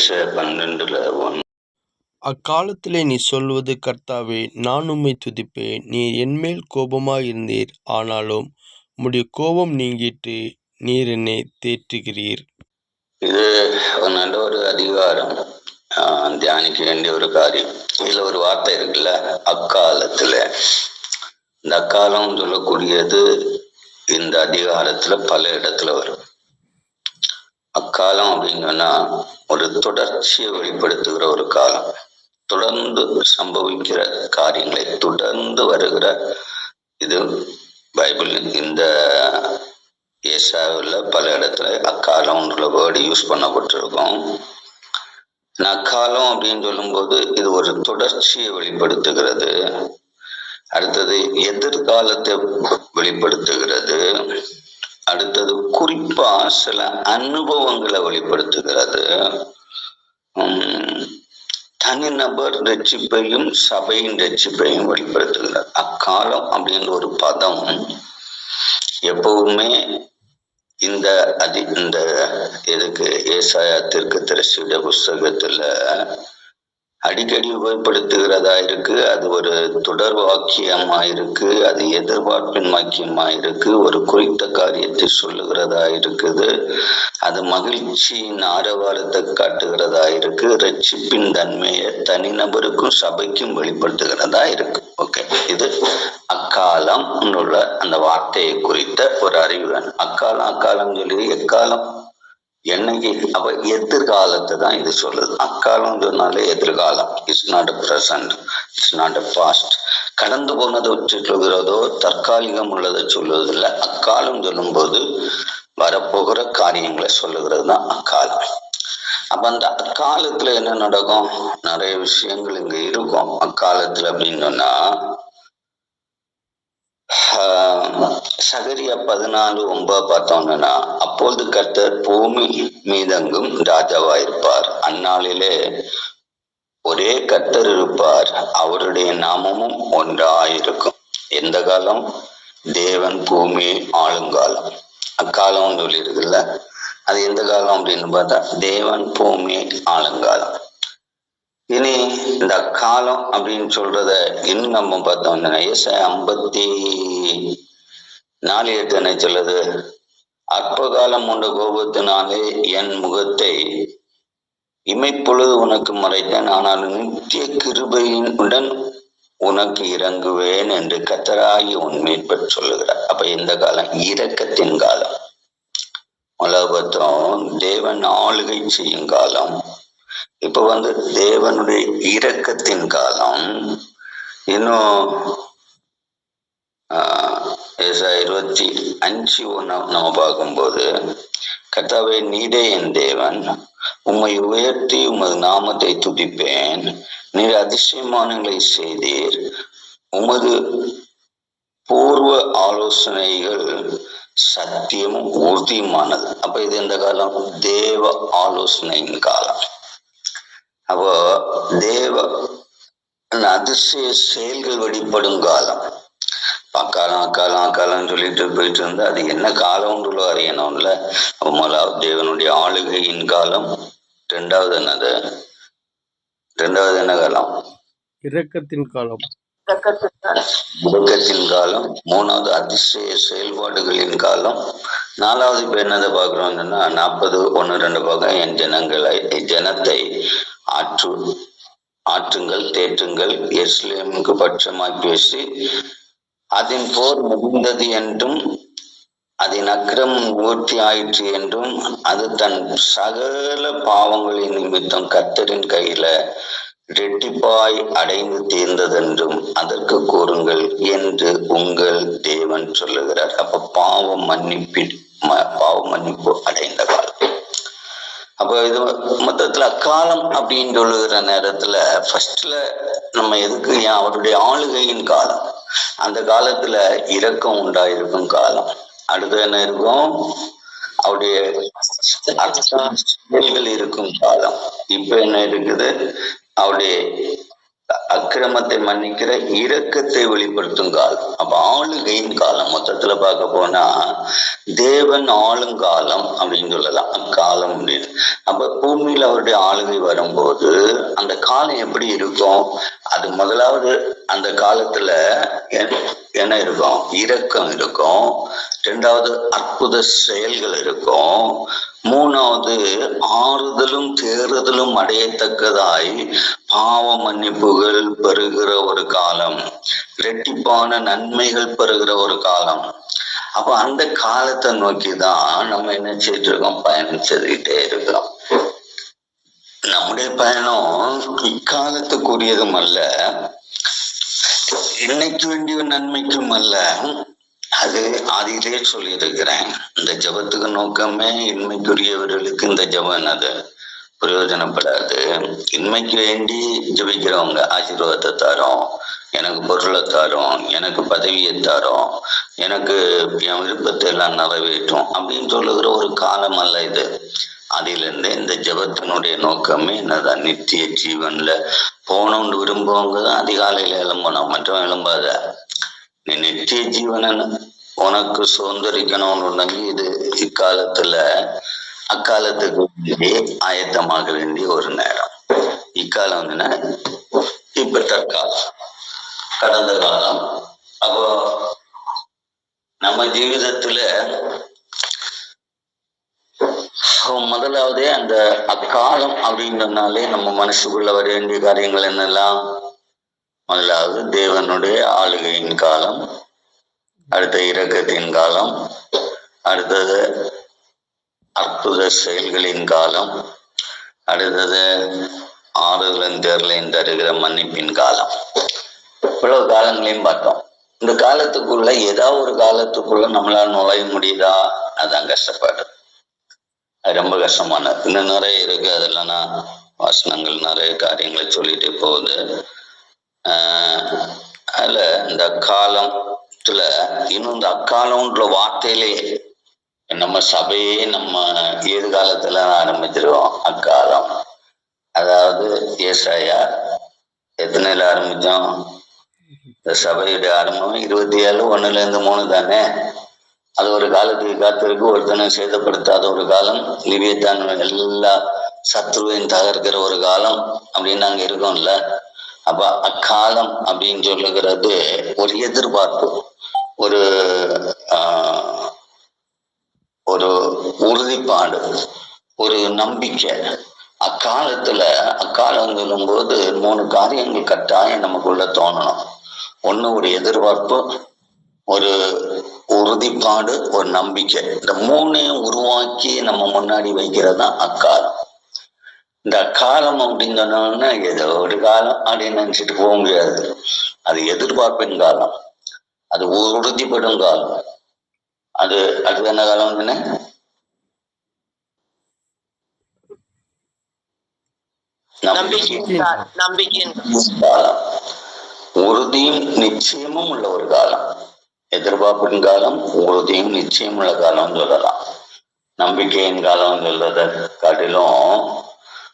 ஏசாயா பன்னெண்டுல ஒன்று. அக்காலத்திலே நீ சொல்வது கர்த்தாவே நான் உம்மை துதிப்பேன். நீர் என்மேல் கோபமாயிருந்தீர் ஆனாலும் உம்முடைய கோபம் நீங்கிட்டு நீர் என்னை தேற்றுகிறீர். இது ஒரு நல்ல ஒரு அதிகாரம். தியானிக்க வேண்டிய ஒரு காரியம். இதுல ஒரு வார்த்தை இருக்குல்ல? அக்காலத்துல. இந்த அக்காலம் சொல்லக்கூடியது இந்த அதிகாரத்துல பல இடத்துல வரும். அக்காலம் அப்படின்னு சொன்னா ஒரு தொடர்ச்சியை வெளிப்படுத்துகிற ஒரு காலம். தொடர்ந்து சம்பவிக்கிற காரியங்களை தொடர்ந்து வருகிற இது பைபிள். இந்த ஏசாவில் பல இடத்துல அக்காலம்ன்ற வேர்டு யூஸ் பண்ணப்பட்டிருக்கும். நக்காலம் அப்படின்னு சொல்லும்போது இது ஒரு தொடர்ச்சியை வெளிப்படுத்துகிறது. அடுத்தது எதிர்காலத்தை வெளிப்படுத்துகிறது. அடுத்தது குறிப்பா சில அனுபவங்களை வெளிப்படுத்துகிறது. உம், தனிநபர் ரட்சிப்பையும் சபையின் ரட்சிப்பையும் வெளிப்படுத்துகிறார். அக்காலம் அப்படின்ற ஒரு பதம் எப்பவுமே இந்த அதி இந்த இதுக்கு ஏசாயா திருக்கு தரிசியுடைய புஸ்தகத்துல அடிக்கடி உபயோகப்படுத்துகிறதா இருக்கு? அது ஒரு தொடர் வாக்கியமா இருக்கு அது எதிர்பார்ப்பின் வாக்கியமா இருக்கு ஒரு குறித்த காரியத்தை சொல்லுகிறதா இருக்குது. அது மகிழ்ச்சியின் ஆரவாரத்தை காட்டுகிறதா இருக்கு. ரட்சிப்பின் தன்மையை தனிநபருக்கும் சபைக்கும் வெளிப்படுத்துகிறதா இருக்கு. ஓகே. இது அக்காலம் உள்ள அந்த வார்த்தையை குறித்த ஒரு அறிவு அக்காலம் அக்காலம் சொல்லி எக்காலம்? என்னைக்கு அப்ப எதிர்காலத்தை தான் இது சொல்லுது. அக்காலம் சொன்னாலே எதிர்காலம். It's not a present it's not a past கடந்து போனதை சொல்லுகிறதோ தற்காலிகம் உள்ளதை சொல்லுவதில்லை. அக்காலம் சொல்லும்போது வரப்போகிற காரியங்களை சொல்லுகிறது தான் அக்காலம். அப்ப அந்த அக்காலத்துல என்ன நடக்கும்? நிறைய விஷயங்கள் இங்க இருக்கும். அக்காலத்துல அப்படின்னு சொன்னா சகரிய சகரியா பதினாலு ஒன்பது பார்த்தோம்னா அப்பொழுது கர்த்தர் பூமி மீதங்கும் ராஜாவா இருப்பார் அந்நாளிலே ஒரே கர்த்தர் இருப்பார். அவருடைய நாமமும் ஒன்றாயிருக்கும். எந்த காலம்? தேவன் பூமி ஆளுங்காலம் அக்காலம் சொல்லி இருக்குல்ல அது எந்த காலம் அப்படின்னு பார்த்தா தேவன் பூமி ஆளுங்காலம் இனி இந்த அக்காலம் அப்படின்னு சொல்றத இன்னும் நம்ம பார்த்தோம் ஏசாய ஐம்பத்தி நாலு எட்டு என்ன சொல்லுது. அற்ப காலம் உண்ட கோபத்தினாலே என் முகத்தை இமைப்பொழுது உனக்கு மறைத்தேன். ஆனால் நித்திய கிருபையின் உடன் உனக்கு இறங்குவேன் என்று கத்தராகி உன் மீட்பர் சொல்லுகிறார். அப்ப இந்த காலம் இரக்கத்தின் காலம். உலகத்தம் தேவன் ஆளுகை செய்யும் காலம். இப்ப வந்து தேவனுடைய இரக்கத்தின் காலம். இன்னும் இருபத்தி அஞ்சு ஒன்று நம்ம பார்க்கும்போது கத்தாவே நீடே என் தேவன். உம்மை உயர்த்தி உமது நாமத்தை துதிப்பேன். நீர் அதிசயமானங்களை செய்தீர். உமது பூர்வ ஆலோசனைகள் சத்தியமும் உறுதியுமானது அப்ப இது எந்த காலம்? தேவ ஆலோசனையின் காலம். அப்போ தேவ அதிசய செயல்கள் வெளிப்படும் காலம். அக்காலம் அக்காலம் அக்காலம் சொல்லிட்டு போயிட்டு இருந்தா அது என்ன காலம்னு அறியணும்ல அப்போ முதலாவது தேவனுடைய ஆளுகையின் காலம். ரெண்டாவது என்னது ரெண்டாவது என்ன காலம்? இரக்கத்தின் காலம். முடக்கத்தின் காலம். மூணாவது அதிசய செயல்பாடுகளின் காலம். நாலாவது இப்ப என்னதை பார்க்கிறோம்னா நாற்பது ஒன்று ரெண்டு பார்க்க என் ஜனங்களை ஜனத்தை ஆற்று ஆற்றுங்கள் தேற்றுங்கள். எஸ்லேமுக்கு பட்சமாய் பேசி அதன் போர் முடிந்தது என்றும் அதன் அக்கிரம் நிவர்த்தி ஆயிற்று என்றும் அது தன் சகல பாவங்களின் நிமித்தம் கத்தரின் கையில ரெட்டிப்பாய் அடைந்து தீர்ந்ததென்றும் அதற்கு கூறுங்கள் என்று உங்கள் தேவன் சொல்லுகிறார். அப்ப பாவம் மன்னிப்பி ம- மன்னிப்பு அடைந்த காலம். அப்ப இது மொத்தத்துல அக்காலம் அப்படின்னு சொல்லுகிற நேரத்துல ஃபர்ஸ்ட்ல நம்ம எதுக்கு ஏன் அவருடைய ஆளுகையின் காலம். அந்த காலத்துல இரக்கம் உண்டாயிருக்கும் காலம். அடுத்து என்ன இருக்கும்? அவருடைய அர்த்தம் இருக்கும் காலம். இப்ப என்ன இருக்குது? அவருடைய அக்கிரமத்தை மன்னிக்கிற இரக்கத்தை வெளிப்படுத்தும் காலம் அப்ப ஆளுகையின் காலம் மொத்தத்துல பார்க்க போனா தேவன் ஆளுங்காலம் அப்படின்னு சொல்லலாம். அக்காலம் அப்படின்னு. அப்ப பூமியில அவருடைய ஆளுகை வரும்போது அந்த காலம் எப்படி இருக்கும்? அது முதலாவது அந்த காலத்துல என்ன இருக்கும்? இரக்கம் இருக்கும். ரெண்டாவது அற்புத செயல்கள் இருக்கும். மூணாவது ஆறுதலும் தேறுதலும் அடையத்தக்கதாய் பாவ மன்னிப்புகள் பெறுகிற ஒரு காலம். இரட்டிப்பான நன்மைகள் பெறுகிற ஒரு காலம். அப்ப அந்த காலத்தை நோக்கி தான் நம்ம என்ன செய்துட்டு இருக்கோம் பயணம் செய்துகிட்டே இருக்கிறோம். நம்முடைய பயணம் இக்காலத்துக்குரியதும் அல்ல. இன்னைக்கு வேண்டிய நன்மைக்கும் அல்ல. அது ஆதியிலே சொல்லியிருக்கிறேன். இந்த ஜபத்துக்கு நோக்கமே இன்மைக்குரியவர்களுக்கு இந்த ஜபம் என்னது பிரயோஜனப்படாது. இன்மைக்கு வேண்டி ஜபிக்கிறவங்க ஆசீர்வாதத்தை தாரோம். எனக்கு பொருளை தாரோம். எனக்கு பதவியை தாரோம். எனக்கு என் விருப்பத்தை எல்லாம் நிறைவேற்றும். அப்படின்னு சொல்லுகிற ஒரு காலம் அல்ல இது. அதிலிருந்து இந்த ஜபத்தினுடைய நோக்கமே என்னதான் நித்திய ஜீவன்ல போகணும்னு விரும்புவவங்க தான் அதிகாலையில எழும்பணும் மற்றும் எழும்பாத. நீ நித்திய ஜீவன் உனக்கு சுதந்திரிக்கணும்னு உடனே இது இக்காலத்துல அக்காலத்துக்கு ஆயத்தமாக வேண்டிய ஒரு நேரம். இக்காலம் என்ன? இப்ப தற்காலம் கடந்த காலம். அப்போ நம்ம ஜீவிதத்துல முதலாவது அந்த அக்காலம் அப்படின்றனாலே நம்ம மனசுக்குள்ள வர வேண்டிய காரியங்கள் என்னெல்லாம்? முதலாவது தேவனுடைய ஆளுகையின் காலம் அடுத்த இரக்கத்தின் காலம் அடுத்தது அற்புத செயல்களின் காலம் அடுத்தது ஆறுதலின் தேர்லையும் தருகிற மன்னிப்பின் காலம். இவ்வளவு காலங்களையும் பார்த்தோம். இந்த காலத்துக்குள்ள ஏதாவது ஒரு காலத்துக்குள்ள நம்மளால நுழைய முடியுதா? அதான் கஷ்டப்பாடு அது ரொம்ப கஷ்டமானது இன்னும் நிறைய இருக்கு. அதெல்லாம் நான் வசனங்கள் நிறைய காரியங்களை சொல்லிட்டு போகுது. ஆஹ் இந்த காலத்துல இன்னும் இந்த அக்காலம்ன்ற வார்த்தையிலே நம்ம சபையே நம்ம எதிர்காலத்துல ஆரம்பிச்சிருவோம். அக்காலம். அதாவது ஏசாயா எத்தனையில ஆரம்பிச்சோம் இந்த சபையுடைய ஆரம்பம் இருபத்தி ஏழு ஒண்ணுல இருந்து மூணு தானே? அது ஒரு காலத்துக்கு காத்திருக்கு ஒருத்தனை சேதப்படுத்தாத ஒரு காலம். லிவியத்தான் எல்லா சத்ருவையும் தகர்க்கிற ஒரு காலம் அப்படின்னு நாங்க இருக்கோம்ல. அப்ப அக்காலம் அப்படின்னு சொல்லுகிறது ஒரு எதிர்பார்ப்பு. ஒரு ஆஹ், ஒரு உறுதிப்பாடு ஒரு நம்பிக்கை. அக்காலத்துல அக்காலம் சொல்லும்போது மூணு காரியங்கள் கட்டாயம் நமக்குள்ள தோணணும். ஒண்ணு ஒரு எதிர்பார்ப்பு ஒரு உறுதிப்பாடு ஒரு நம்பிக்கை. இந்த மூணையும் உருவாக்கி நம்ம முன்னாடி வைக்கிறது தான் அக்காலம். இந்த அக்காலம் அப்படின்னு சொன்னோம்னா ஏதோ ஒரு காலம் அப்படின்னு நினைச்சிட்டு போக முடியாது. அது எதிர்பார்ப்பின் காலம். அது உறுதிப்படும் காலம். அது அது என்ன காலம் காலம். நம்பிக்கையின் காலம். உறுதியும் நிச்சயமும் உள்ள ஒரு காலம். எதிர்பார்ப்பின் காலம் உறுதியும் நிச்சயம் உள்ள காலம் சொல்லலாம். நம்பிக்கையின் காலம் சொல்றதை காட்டிலும்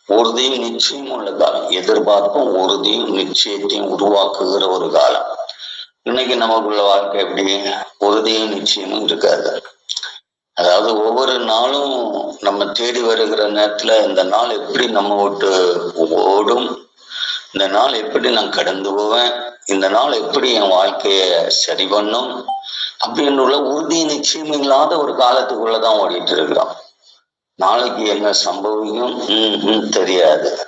உறுதியும் நிச்சயம் உள்ள காலம் எதிர்பார்ப்பும் உறுதியும் நிச்சயத்தையும் உருவாக்குகிற ஒரு காலம். இன்னைக்கு நமக்குள்ள வாழ்க்கை எப்படி? உறுதியும் நிச்சயமும் இருக்காது. அதாவது ஒவ்வொரு நாளும் நம்ம தேடி வருகிற நேரத்துல இந்த நாள் எப்படி நம்ம விட்டு ஓடும்? இந்த நாள் எப்படி நான் கடந்து போவேன்? இந்த நாள் எப்படி என் வாழ்க்கைய சரி பண்ணும் அப்படின்னு உள்ள உறுதி நிச்சயம் இல்லாத ஒரு காலத்துக்குள்ளதான் ஓடிட்டு இருக்கிறோம். நாளைக்கு என்ன சம்பவிக்கும்? தெரியாது.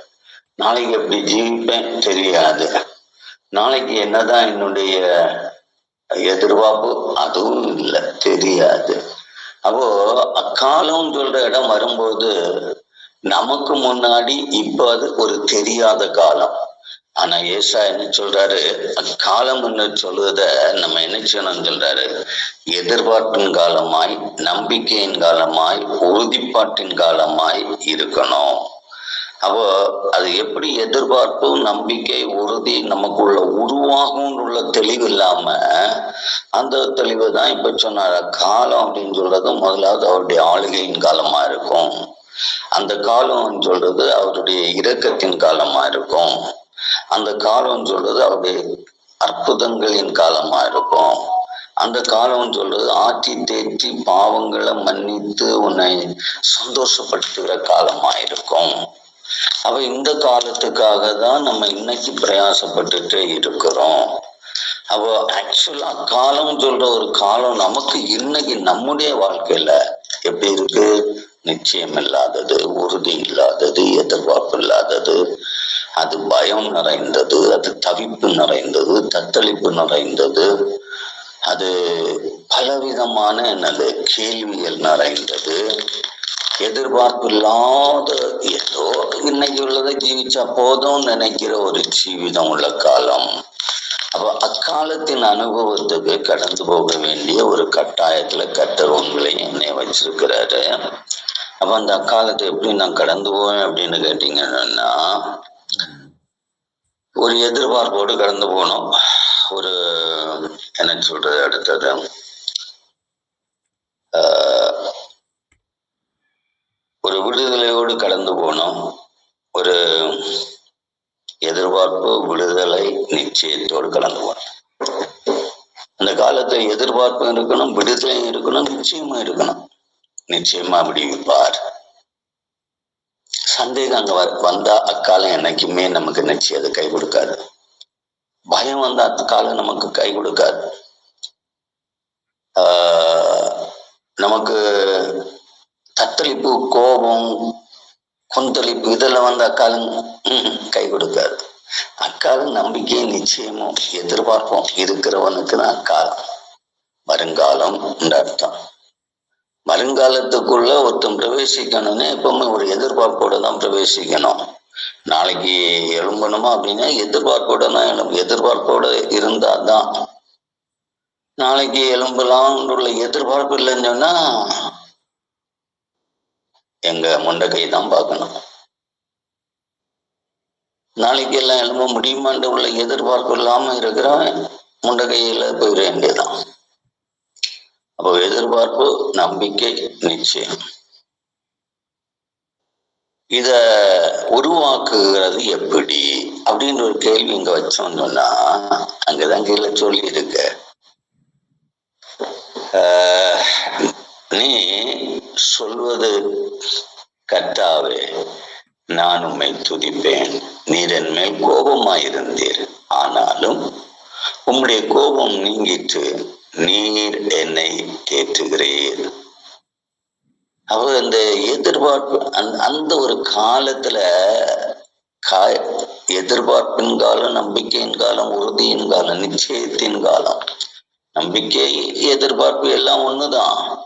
நாளைக்கு எப்படி ஜீவிப்பேன்? தெரியாது. நாளைக்கு என்னதான் என்னுடைய எதிர்பார்ப்பு? அதுவும் இல்லை தெரியாது. அப்போ அக்காலம் சொல்ற இடம் வரும்போது நமக்கு முன்னாடி இப்போ அது ஒரு தெரியாத காலம். ஆனா ஏசா என்ன சொல்றாரு? அக்காலம் என்று சொல்லுவத நம்ம என்ன செய்யணும்னு சொல்றாரு? எதிர்பார்ப்பின் காலமாய் நம்பிக்கையின் காலமாய் உறுதிப்பாட்டின் காலமாய் இருக்கணும். அப்போ அது எப்படி எதிர்பார்ப்பு நம்பிக்கை உறுதி நமக்குள்ள உருவாகும் உள்ள தெளிவு இல்லாம அந்த தெளிவு தான் இப்ப சொன்னார். காலம் அப்படின்னு சொல்றது முதலாவது அவருடைய ஆளுகையின் காலமா இருக்கும். அந்த காலம் சொல்றது அவருடைய இரக்கத்தின் காலமா இருக்கும். அந்த காலம் சொல்றது அவருடைய அற்புதங்களின் காலமா இருக்கும். அந்த காலம் சொல்றது ஆற்றி தேற்றி பாவங்களை மன்னித்து உன்னை சந்தோஷப்படுத்துகிற காலமா இருக்கும். அப்ப இந்த காலத்துக்காக தான் நம்ம இன்னைக்கு பிரயாசப்பட்டுட்டே இருக்கிறோம். அப்போ ஆக்சுவலா காலம் சொல்ற ஒரு காலம் நமக்கு இன்னைக்கு நம்முடைய வாழ்க்கையில எப்படி இருக்கு? நிச்சயம் இல்லாதது உறுதி இல்லாதது எதிர்பார்ப்பு பயம் நிறைந்தது அது தவிப்பு நிறைந்தது தத்தளிப்பு நிறைந்தது. அது பலவிதமான என்னது கேள்விகள் நிறைந்தது. எதிர்பார்ப்பு இல்லாத ஏதோ இன்னைக்கு உள்ளதை ஜீவிச்சா போதும் நினைக்கிற ஒரு ஜீவிதம் உள்ள காலம். அப்போ அக்காலத்தின் அனுபவத்துக்கு கடந்து போக வேண்டிய ஒரு கட்டாயத்துல கத்தர் உங்களையும் என்னை வச்சிருக்கிறாரு. அப்ப அந்த அக்காலத்தை எப்படி நான் கடந்து போவேன் அப்படின்னு கேட்டீங்கன்னா ஒரு எதிர்பார்ப்போடு கடந்து போனோம். ஒரு என்ன சொல்றது அடுத்தது ஆஹ், ஒரு விடுதலையோடு கடந்து போனோம். ஒரு எதிர்பார்ப்பு விடுதலை நிச்சயத்தோடு கடந்து போனோம். அந்த காலத்துல எதிர்பார்ப்பும் இருக்கணும் விடுதலையும் இருக்கணும் நிச்சயமும் இருக்கணும். நிச்சயமா விடுவிப்பார். சந்தேகம் அங்க வ- வந்தா அக்காலம் என்னைக்குமே நமக்கு நிச்சயத்தை கை கொடுக்காது. பயம் வந்தா அக்காலம் நமக்கு கை கொடுக்காது. ஆஹ் நமக்கு தத்தளிப்பு கோபம் கொந்தளிப்பு இதெல்லாம் வந்து அக்காலம் கை கொடுக்காது. அக்காலம் நம்பிக்கை நிச்சயமும் எதிர்பார்ப்போம். இருக்கிறவனுக்கு தான் அக்காலம். வருங்காலம் அர்த்தம் வருங்காலத்துக்குள்ள ஒருத்தன் பிரவேசிக்கணும்னு எப்பவுமே ஒரு எதிர்பார்ப்போட தான் பிரவேசிக்கணும். நாளைக்கு எழும்பணுமா அப்படின்னா எதிர்பார்ப்போட தான் எழும் எதிர்பார்ப்போட இருந்தா தான். நாளைக்கு எழும்பலாம்னு உள்ள எதிர்பார்ப்பு இல்லைன்னு சொன்னா எங்க முண்டக்கை தான் பார்க்கணும். நாளைக்கு எல்லாம் எழும்ப முடியுமான்ற உள்ள எதிர்பார்ப்பு இல்லாம இருக்கிறவன் முண்டக்கையில போயிட வேண்டியதான் அப்போ எதிர்பார்ப்பு நம்பிக்கை நிச்சயம். இத உருவாக்குகிறது எப்படி? அப்படின்ற ஒரு கேள்வி இங்க வச்சோம் சொன்னா அங்கதான் கீழே சொல்லி இருக்க ஆஹ், நீ சொல்வது கர்த்தாவே நான் உம்மை துதிப்பேன். நீர் என் மேல் கோபமாயிருந்தீர். ஆனாலும் உம்முடைய கோபம் நீங்கிட்டு நீர் என்னை தேற்றுகிறீர் அவ அந்த எதிர்பார்ப்பு அந்த அந்த ஒரு காலத்துல காய எதிர்பார்ப்பின் காலம் நம்பிக்கையின் காலம் உறுதியின் காலம் நிச்சயத்தின் காலம். நம்பிக்கை எதிர்பார்ப்பு எல்லாம் ஒண்ணுதான்.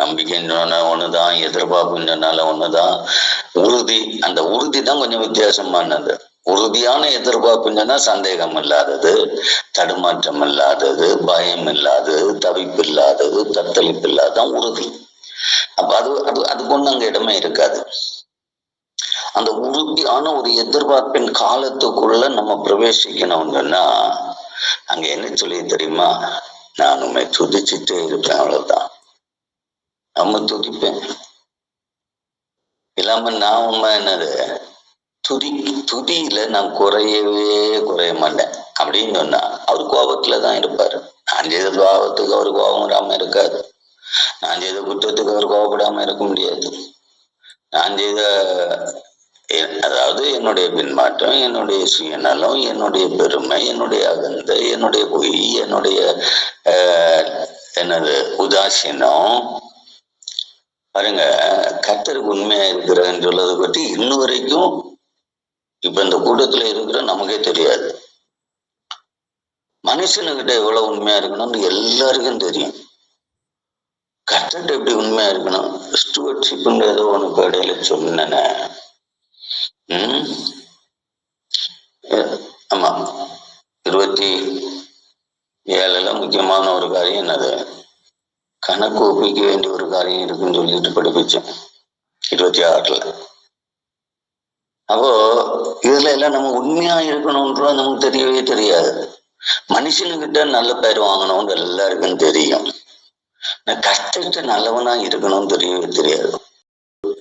நம்பிக்கைன்னு ஒண்ணுதான் எதிர்பார்ப்புன்னு சொன்னாலும் ஒண்ணுதான். உறுதி அந்த உறுதி தான் கொஞ்சம் வித்தியாசமானது. உறுதியான எதிர்பார்ப்புன்னு சொன்னா சந்தேகம் இல்லாதது தடுமாற்றம் இல்லாதது பயம் இல்லாதது தவிப்பு இல்லாதது தத்தளிப்பு இல்லாத உறுதி. அப்ப அது அது அதுக்கு ஒண்ணு அங்க இடமே இருக்காது. அந்த உறுதியான ஒரு எதிர்பார்ப்பின் காலத்துக்குள்ள நம்ம பிரவேசிக்கணும்னா அங்க என்ன சொல்லி தெரியுமா? நான் உண்மை துதிச்சுட்டே இருப்பேன் அவ்வளவுதான். நம்ம துதிப்பேன். இல்லாம நான் உண்மை என்னது? துதி துதியில நான் குறையவே குறைய மாட்டேன். அப்படின்னு சொன்னா அவர் கோபத்துல தான் இருப்பாரு. நான் செய்த பாவத்துக்கு அவர் கோபம் வராம இருக்காது. நான் செய்த குற்றத்துக்கு அவர் கோபப்படாம இருக்க முடியாது. நான் செய்த அதாவது என்னுடைய பின்மாற்றம் என்னுடைய சுயநலம் என்னுடைய பெருமை என்னுடைய அகந்தை என்னுடைய பொய் என்னுடைய என்னது உதாசீனம். பாருங்க கர்த்தருக்கு உண்மையா இருக்கிறேன்னு சொல்லதை பற்றி இன்னும் வரைக்கும் இப்ப இந்த கூட்டத்துல இருக்கிற நமக்கே தெரியாது. மனுஷனுக்கிட்ட எவ்வளவு உண்மையா இருக்கணும்னு எல்லாருக்கும் தெரியும். கர்த்தர்கிட்ட எப்படி உண்மையா இருக்கணும்? ஸ்டுவர்ட்ஷிப்ன்ற ஏதோ உனக்கு இடையில சொன்னேனே உம் ஆமா. இருபத்தி ஏழுல முக்கியமான ஒரு காரியம் என்னது? கணக்கு ஒப்பிக்க வேண்டிய ஒரு காரியம் இருக்குன்னு சொல்லிட்டு படிப்பிச்சேன். இருபத்தி ஆறுல. அப்போ இதுல எல்லாம் நம்ம உண்மையா இருக்கணும்ன்றது நமக்கு தெரியவே தெரியாது. மனுஷனுக்கிட்ட நல்ல பேர் வாங்கணும்னு எல்லாருக்கும் தெரியும். நான் கஷ்டத்தை நல்லவனா இருக்கணும்னு தெரியவே தெரியாது.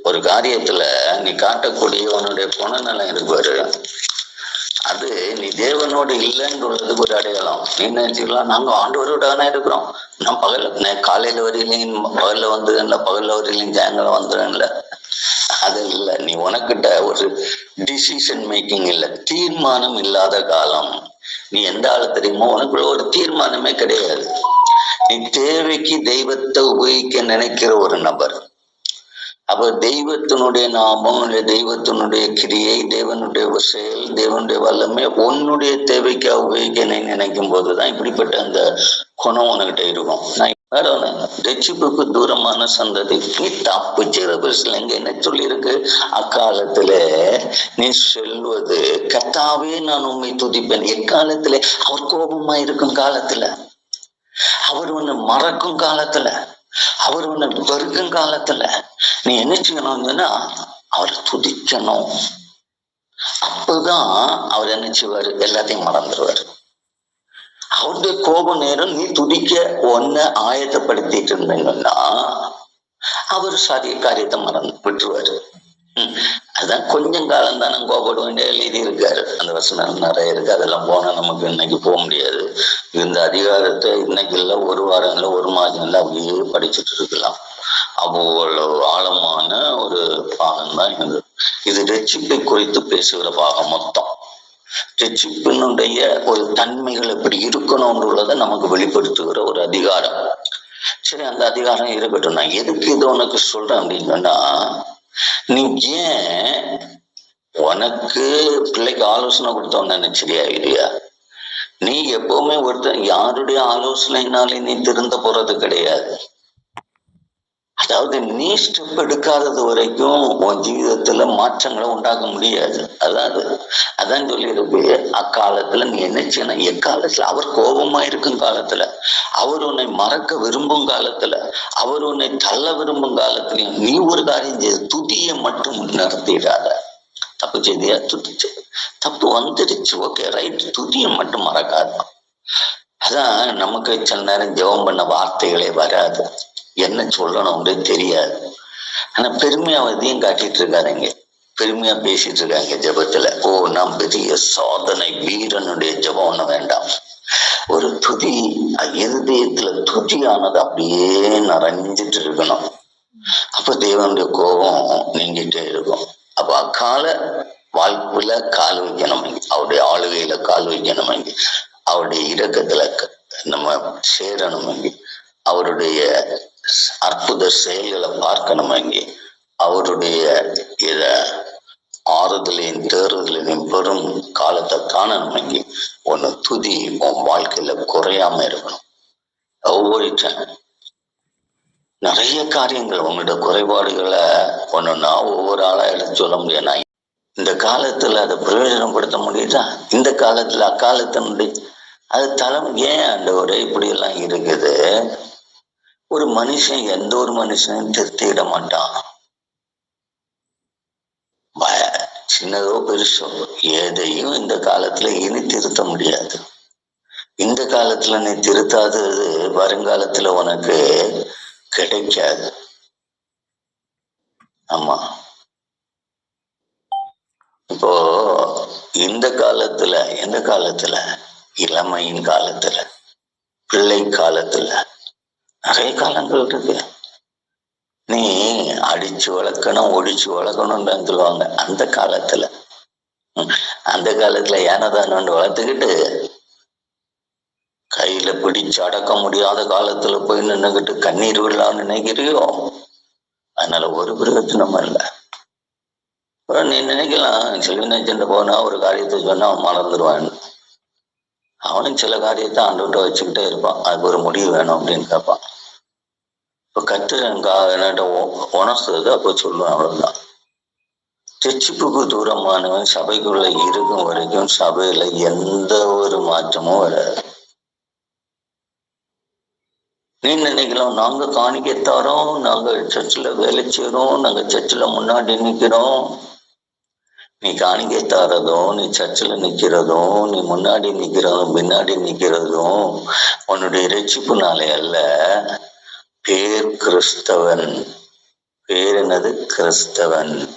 ஒரு காரியத்துல நீ காட்டக்கூடிய உன்னுடைய குணநலம் இருப்பாரு அது நீ தேவனோடு இல்லைன்னு உள்ளதுக்கு ஒரு அடையாளம். நீ நினைச்சுக்கலாம் நாங்க ஆண்டவரோட தானே இருக்கிறோம். நான் பகல் நான் காலையில வரையிலையும் பகல்ல வந்துடுறேன்ல பகல்ல வரையிலையும் சாயங்காலம் வந்துடுறேன்ல. அது இல்ல. நீ உனக்கிட்ட ஒரு டிசிஷன் மேக்கிங் இல்ல. தீர்மானம் இல்லாத காலம். நீ எந்த ஆளு தெரியுமோ உனக்குள்ள ஒரு தீர்மானமே கிடையாது. நீ தேவைக்கு தெய்வத்தை உபயோகிக்க நினைக்கிற ஒரு நபர். அப்ப தெய்வத்தினுடைய நாமம் தெய்வத்தினுடைய கிரியை தேவனுடைய செயல் தேவனுடைய வல்லமை உன்னுடைய தேவைக்காக உபயோகிக்க நினைக்கும் போதுதான் இப்படிப்பட்ட அந்த குணம் உனக்கிட்ட இருக்கும். நான் ரட்சிப்புக்கு தூரமான சந்ததி. நீ தப்பு செய்கிற எங்க என்ன சொல்லியிருக்கு? அக்காலத்துல நீ சொல்வது கத்தாவே நான் உண்மை துதிப்பேன். எக்காலத்துல? அவர் கோபமா இருக்கும் காலத்துல. அவர் உன்னை மறக்கும் காலத்துல. அவர் உன்னை வெறுக்கும் காலத்துல. நீ என்ன செய்யணும்னா அவரை துதிக்கணும். அப்பதான் அவர் என்ன செய்வாரு? எல்லாத்தையும் மறந்துடுவாரு அவருடைய கோப நேரம் நீ துதிக்க ஒன்ன ஆயத்தப்படுத்திட்டு இருந்தீங்கன்னா அவர் சரிய காரியத்தை மறந்து விட்டுருவாரு. அதுதான் அதான் கொஞ்சம் காலம் தானே கோபப்பட வேண்டிய எழுதி இருக்காரு. அந்த வசனம் நிறைய இருக்கு. அதெல்லாம் போனா நமக்கு இன்னைக்கு போக முடியாது. இந்த அதிகாரத்தை இன்னைக்கு இல்ல ஒரு வாரம் இல்ல ஒரு மாதம் இல்ல அப்படியே படிச்சுட்டு இருக்கலாம். அவ்வளவு ஆழமான ஒரு பாகம் தான் இது. இது ரட்சிப்பை குறித்து பேசுகிற பாகம் மொத்தம். ரட்சிப்பினுடைய ஒரு தன்மைகள் எப்படி இருக்கணும்ன்றத நமக்கு வெளிப்படுத்துகிற ஒரு அதிகாரம். சரி அந்த அதிகாரம் இருக்கட்டும் நான் எதுக்கு இது உனக்கு சொல்றேன் அப்படின்னு சொன்னா நீ ஏன் உனக்கு பிள்ளைக்கு ஆலோசனை கொடுத்தோன்னு சரியா இல்லையா? நீ எப்பவுமே ஒருத்தன் யாருடைய ஆலோசனைனாலே நீ திருந்த போறது கிடையாது. அதாவது நீ ஸ்டெப் எடுக்காதது வரைக்கும் உன் ஜீவிதத்துல மாற்றங்களை உண்டாக்க முடியாது. அதாவது அதான் சொல்லியிருக்கு அக்காலத்துல நீ என்ன செய்யணும்? எக்காலத்துல? அவர் கோபமா இருக்கும் காலத்துல. அவர் உன்னை மறக்க விரும்பும் காலத்துல. அவர் உன்னை தள்ள விரும்பும் காலத்துலயும் நீ ஒரு காரியம் செய்து துதியை மட்டும் நடத்திடாத தப்பு செய்தியா? துதிச்சு. தப்பு வந்துடுச்சு ஓகே ரைட் துதியை மட்டும் மறக்காத. அதான் நமக்கு சில நேரம் ஜெபம் பண்ண வார்த்தைகளே வராது. என்ன சொல்லணும்னு தெரியாது. ஆனா பெருமையா அதையும் காட்டிட்டு இருக்காருங்க பெருமையா பேசிட்டு இருக்காங்க ஜெபத்துல. ஓ நாம் பெரிய சாதனை வீரனுடைய ஜெபம் ஒண்ணு வேண்டாம். ஒரு துதி இருதயத்துல துதியானது அப்படியே நிறைஞ்சிட்டு இருக்கணும். அப்ப தேவனுடைய கோபம் நீங்கிட்டே இருக்கும். அப்ப அக்கால வாழ்வுல கால் வைக்கணும். அவருடைய ஆளுகையில கால் வைக்கணும். அவருடைய இறக்கத்துல நம்ம சேரணும். அவருடைய அற்புத செயல்களை பார்க்கணும் அங்கே அவருடைய இத ஆறுதலையும் தேறுதலையும் பெரும் காலத்தை காணணும் அங்கே ஒன்னு துதி உன் வாழ்க்கையில குறையாம இருக்கணும். ஒவ்வொரு நிறைய காரியங்கள் உங்களோட குறைபாடுகளை ஒண்ணுன்னா ஒவ்வொரு ஆளா எடுத்து சொல்ல முடியாது நான் இந்த காலத்துல அதை பிரயோஜனப்படுத்த முடியுதா? இந்த காலத்துல அக்காலத்தினுடைய அது தலைமை ஏன் அந்த ஒரு இப்படி எல்லாம் இருக்குது? ஒரு மனுஷன் எந்த ஒரு மனுஷனையும் திருத்திட மாட்டான். பய- சின்னதோ பெருசோ எதையும் இந்த காலத்துல இனி திருத்த முடியாது. இந்த காலத்துல நீ திருத்தாதது வருங்காலத்துல உனக்கு கிடைக்காது. ஆமா. இப்போ இந்த காலத்துல எந்த காலத்துல? இளமையின் காலத்துல பிள்ளை காலத்துல. நிறைய காலங்கள் இருக்கு. நீ அடிச்சு வளர்க்கணும் ஒடிச்சு வளர்க்கணும்னு சொல்லுவாங்க அந்த காலத்துல. அந்த காலத்துல ஏனதானு வளர்த்துக்கிட்டு கையில பிடிச்சு அடக்க முடியாத காலத்துல போய் நின்னுகிட்டு கண்ணீர் விடலாம்னு நினைக்கிறியோ? அதனால ஒரு பிரயோஜனம் இல்லை. நீ நினைக்கலாம் செல்வினச்சண்ட போனா ஒரு காரியத்தை சொன்னா அவன் மறந்துடுவான் அவனும் சில காரியத்தை ஆண்டுகிட்ட வச்சுக்கிட்டே இருப்பான். அதுக்கு ஒரு முடிவு வேணும் அப்படின்னு கேட்பான். இப்போ கத்து என்னட்ட உணர்த்துறது அப்போ சொல்லுவேன் அவ்வளவுதான். சர்ச்சுக்கு தூரமானவன் சபைக்குள்ள இருக்கும் வரைக்கும் சபையில எந்த ஒரு மாற்றமும் வராது. நீ நினைக்கலாம் நாங்க காணிக்கத்தாரோம் நாங்க சர்ச்சில் வேலை செய்யறோம் நாங்க சர்ச்சில் முன்னாடி நிற்கிறோம் நீ காணிக்கை தரதும் நீ சர்ச்சில் நிக்கிறதும் நீ முன்னாடி நிக்கிறதும் பின்னாடி நிக்கிறதும் உன்னுடைய ரட்சிப்புனாலே அல்ல. பேர் கிறிஸ்தவன். பேர் என்னது? கிறிஸ்தவன்.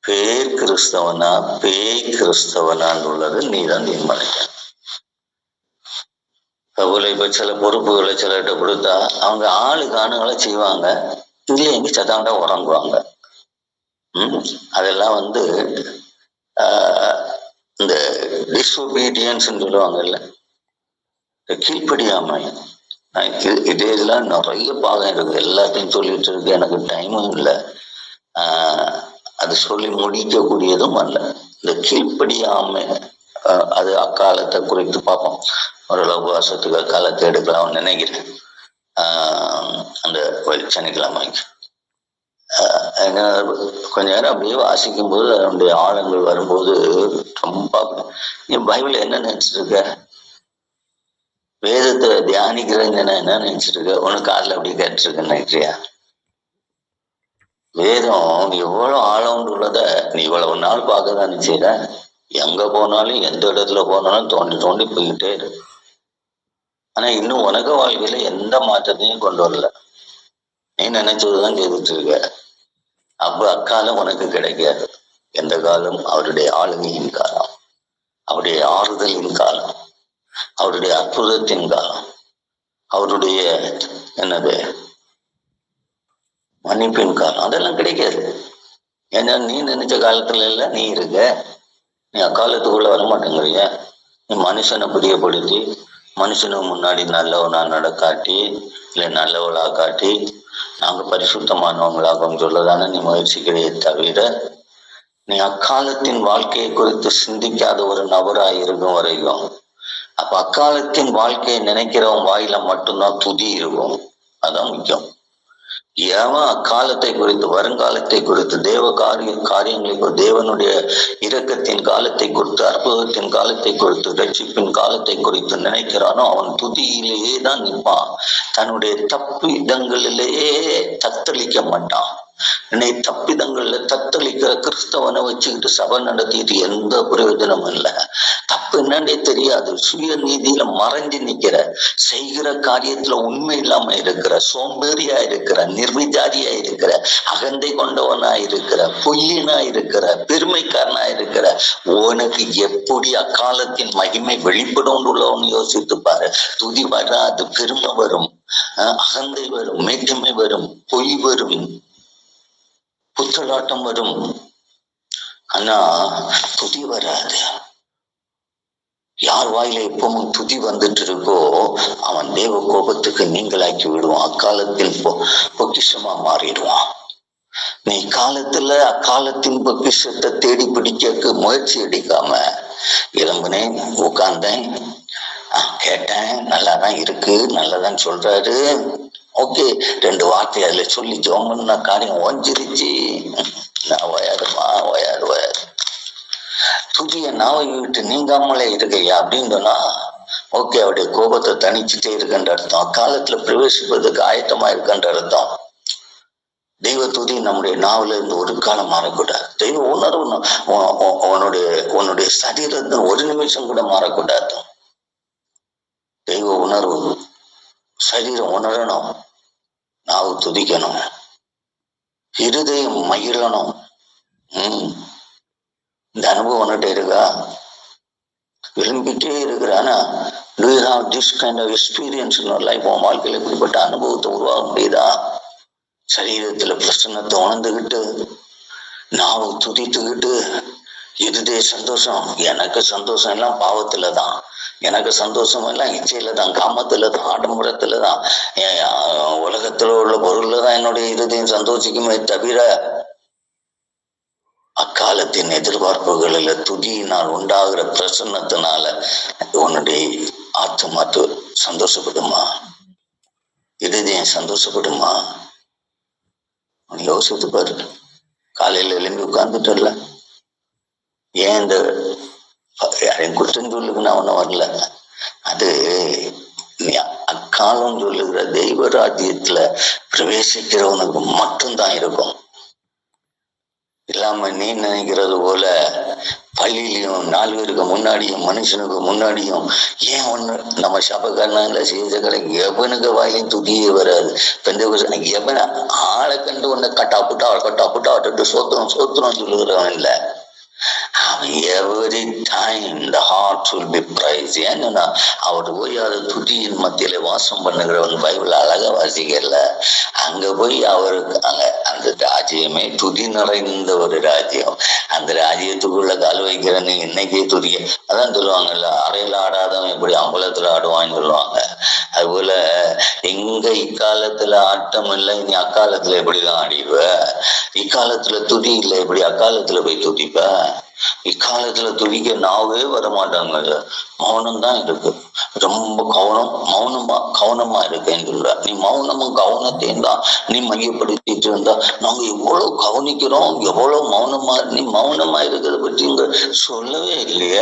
பேர் கிறிஸ்தவனா? பேய் கிறிஸ்தவனான் உள்ளது நீ தான் தீர்மானிக்க அதுபோல இப்ப சில பொறுப்புகளை சிலர்கிட்ட கொடுத்தா அவங்க ஆளுக்கு ஆணுகளை செய்வாங்க. இல்ல எங்க சத்தாண்டா உறங்குவாங்க. அதெல்லாம் வந்து இந்த டிஸ்ஒபீடியன்ஸ் சொல்லுவாங்கல்ல இந்த கீழ்ப்படியாமை. இது இதே இதெல்லாம் நிறைய பாகம் இருக்கு எல்லாத்தையும் சொல்லிட்டு இருக்கு. எனக்கு டைமும் இல்லை. அது சொல்லி முடிக்கக்கூடியதும் அல்ல. இந்த கீழ்ப்படியாமை அது அக்காலத்தை குறித்து பார்ப்போம். ஓரளவு வருஷத்துக்கு அக்காலத்தை எடுக்கலாம்னு நினைக்கிறேன். அந்த சனிக்கிழமைக்கு. கொஞ்ச நேரம் அப்படியே வாசிக்கும் போது அதனுடைய ஆழங்கள் வரும்போது ரொம்ப நீ பைபிள் என்ன நினைச்சிட்டு இருக்க வேதத்தை தியானிக்கிறேன்னு என்ன நினைச்சிட்டு இருக்க உனக்கு காதுல அப்படி கேட்டுருக்க நினைக்கிறியா? வேதம் எவ்வளவு ஆழம் உள்ளத நீ இவ்வளவு நாள் பார்க்க தான் செய்யற எங்க போனாலும் எந்த இடத்துல போனாலும் தோண்டி தோண்டி போய்கிட்டே இருக்கு. ஆனா இன்னும் உனக்கு வாழ்க்கையில எந்த மாற்றத்தையும் கொண்டு வரல. நீ நினைச்சதுதான் செய்துட்டு இருக்க அப்ப அக்காலம் உனக்கு கிடைக்காது. எந்த காலம்? அவருடைய ஆளுமையின் காலம். அவருடைய ஆறுதலின் காலம். அவருடைய அற்புதத்தின் காலம். அவருடைய என்னது? மன்னிப்பின் காலம். அதெல்லாம் கிடைக்காது. ஏன்னா நீ நினைச்ச காலத்துல எல்லாம் நீ இருக்க. நீ அக்காலத்துக்குள்ள வர மாட்டேங்கிறிய நீ மனுஷனை புரியப்படுத்தி மனுஷனுக்கு முன்னாடி நல்லவனா நடக்காட்டி இல்லை நல்லவளா காட்டி நாங்க பரிசுத்தமானவங்களாகவும் சொல்லதான நீ முயற்சிக்கிறே தவிர நீ அக்காலத்தின் வாழ்க்கையை குறித்து சிந்திக்காத ஒரு நபராக இருக்கும் வரைக்கும் அப்ப அக்காலத்தின் வாழ்க்கையை நினைக்கிறவன் வாயில மட்டும்தான் துதி இருக்கும். அதான் முக்கியம். ஏவன் அக்காலத்தை குறித்து வருங்காலத்தை குறித்து தேவ காரிய காரியங்களை தேவனுடைய இரக்கத்தின் காலத்தை குறித்து அற்புதத்தின் காலத்தை குறித்து ரட்சிப்பின் காலத்தை குறித்து நினைக்கிறானோ அவன் துதியிலேயே தான் நிற்பான். தன்னுடைய தப்பு இடங்களிலேயே தத்தளிக்க மாட்டான். என்னை தப்பிதங்கள்ல தத்தளிக்கிற கிறிஸ்தவனை வச்சுக்கிட்டு சபை நடத்திட்டு எந்த பிரயோஜனமும் இல்லை. தப்பு என்னன்னே தெரியாது. சுய நீதியில மறைஞ்சு நிக்கிற செய்கிற காரியத்துல உண்மை இல்லாம இருக்கிற சோம்பேறியா இருக்கிற நிர்விஜாரியா இருக்கிற அகந்தை கொண்டவனா இருக்கிற பொய்யனா இருக்கிற பெருமைக்காரனா இருக்கிற உனக்கு எப்படி அக்காலத்தின் மகிமை வெளிப்படும் உள்ளவன் யோசித்து பாரு. துதி வராது பெருமை வரும். அஹ் அகந்தை வரும் மேட்டுமை வரும் பொய் வரும். புத்தலாட்டம் வரும் ஆனா துதி வராது. யார் வாயில எப்பவும் துதி வந்துட்டு இருக்கோ அவன் தேவ கோபத்துக்கு நீங்களாக்கி விடுவான். அக்காலத்தில் பொ பொக்கிஷமா மாறிடுவான். நீ காலத்துல அக்காலத்தின் பொக்கிஷத்தை தேடி பிடிக்க முயற்சி எடுக்காம இளம்பனேன் உட்கார்ந்தேன். ஆஹ் கேட்டேன் நல்லாதான் இருக்கு நல்லாதான் சொல்றாரு. ஓகே ரெண்டு வார்த்தை அதுல சொல்லி ஜோமன்னா காரியம் ஒஞ்சிருச்சு நான் ஒயாதுமா ஒயாது ஒயாது துதிய நாவை விட்டு நீங்காமலே இருக்கையா அப்படின்னு சொன்னா ஓகே அவருடைய கோபத்தை தணிச்சுட்டே இருக்குன்ற அர்த்தம். அக்காலத்துல பிரவேசிப்பதுக்கு ஆயத்தமா இருக்குன்ற அர்த்தம். தெய்வ துதி நம்முடைய நாவல இருந்து ஒரு காலம் மாறக்கூடாது. தெய்வ உணர்வு உ- உன்னுடைய உன்னுடைய சரீரத்தில் ஒரு நிமிஷம் கூட மாறக்கூடாது. தெய்வ உணர்வு சரீரம் உணரணும் நாவு துதிக்கணும் இருதயம் மகிழணும். உம் இந்த அனுபவம் உன்கிட்ட இருக்கா? விரும்பிட்டே இருக்கிறானா do you have this kind of experience in உன் வாழ்க்கையில இப்படிப்பட்ட அனுபவத்தை உருவாக முடியுதா? சரீரத்துல பிரசன்னத்தை உணர்ந்துகிட்டு நாவு துதித்துக்கிட்டு இதுதே சந்தோஷம். எனக்கு சந்தோஷம் எல்லாம் பாவத்துல தான். எனக்கு சந்தோஷம் எல்லாம் இச்சையில தான் காமத்துல தான் ஆடம்பரத்துல தான். உலகத்துல உள்ள பொருள்ல தான் என்னுடைய இருதயம் சந்தோஷிக்குமே தவிர அக்காலத்தின் எதிர்பார்ப்புகளில் துதியினால் உண்டாகிற பிரசன்னத்தினால உன்னுடைய ஆத்மாத்து சந்தோஷப்படுமா? இருதயம் சந்தோஷப்படுமா? யோசித்து பாரு. காலையில எழும்பி உட்கார்ந்துட்டல ஏன் இந்த யாரையும் குற்றம் சொல்லுக்கு நான் வரல. அது நீ அக்காலம் சொல்லுகிற தெய்வ ராஜ்யத்துல பிரவேசிக்கிறவனுக்கு மட்டும்தான் இருக்கும். இல்லாம நீ நினைக்கிறது போல பள்ளியிலையும் நாலு பேருக்கு முன்னாடியும் மனுஷனுக்கு முன்னாடியும் ஏன் ஒண்ணு? நம்ம சபக்காரனால செய்த கடை எவனுக்கு வாயிலையும் துதியே வராது. பெந்த எவன ஆளை கண்டு ஒண்ணு கட்டா புட்டா கட்டா புட்டா விட்டுட்டு சோத்திரம் சோத்திரம் சொல்லுகிறவன் இல்லை. Every time the heart will be prize ஏன்னா அவர் போய் அதை துதியின் மத்தியில வாசம் பண்ணுகிறவன் பைபிள் அழகா வாசிக்கல. அங்க போய் அவருக்கு அங்க அந்த ராஜ்யமே துதி நிறைந்த ஒரு ராஜ்யம். அந்த ராஜ்யத்துக்குள்ள கால் வைக்கிறவங்க இன்னைக்கே துதிய அதான் சொல்லுவாங்கல்ல அறையில ஆடாதவன் எப்படி அம்பலத்துல ஆடுவான்னு சொல்லுவாங்க. அதுபோல எங்க இக்காலத்துல ஆட்டம் இல்லை நீ அக்காலத்துல எப்படிதான் ஆடிடுவ இக்காலத்துல துதி இல்லை எப்படி அக்காலத்துல போய் துதிப்ப? இக்காலத்துல துதிக்க நாவே வர மாட்டாங்க மௌனம் தான் இருக்கு. ரொம்ப கவனம் மௌனமா கவனமா இருக்கேன்னு சொல்ற நீ மௌனமும் கவனத்தையும் தான் நீ மையப்படுத்திட்டு இருந்தா நாங்க எவ்வளவு கவனிக்கிறோம் எவ்வளவு மௌனமா நீ மௌனமா இருக்கிறத பற்றி இங்க சொல்லவே இல்லையே.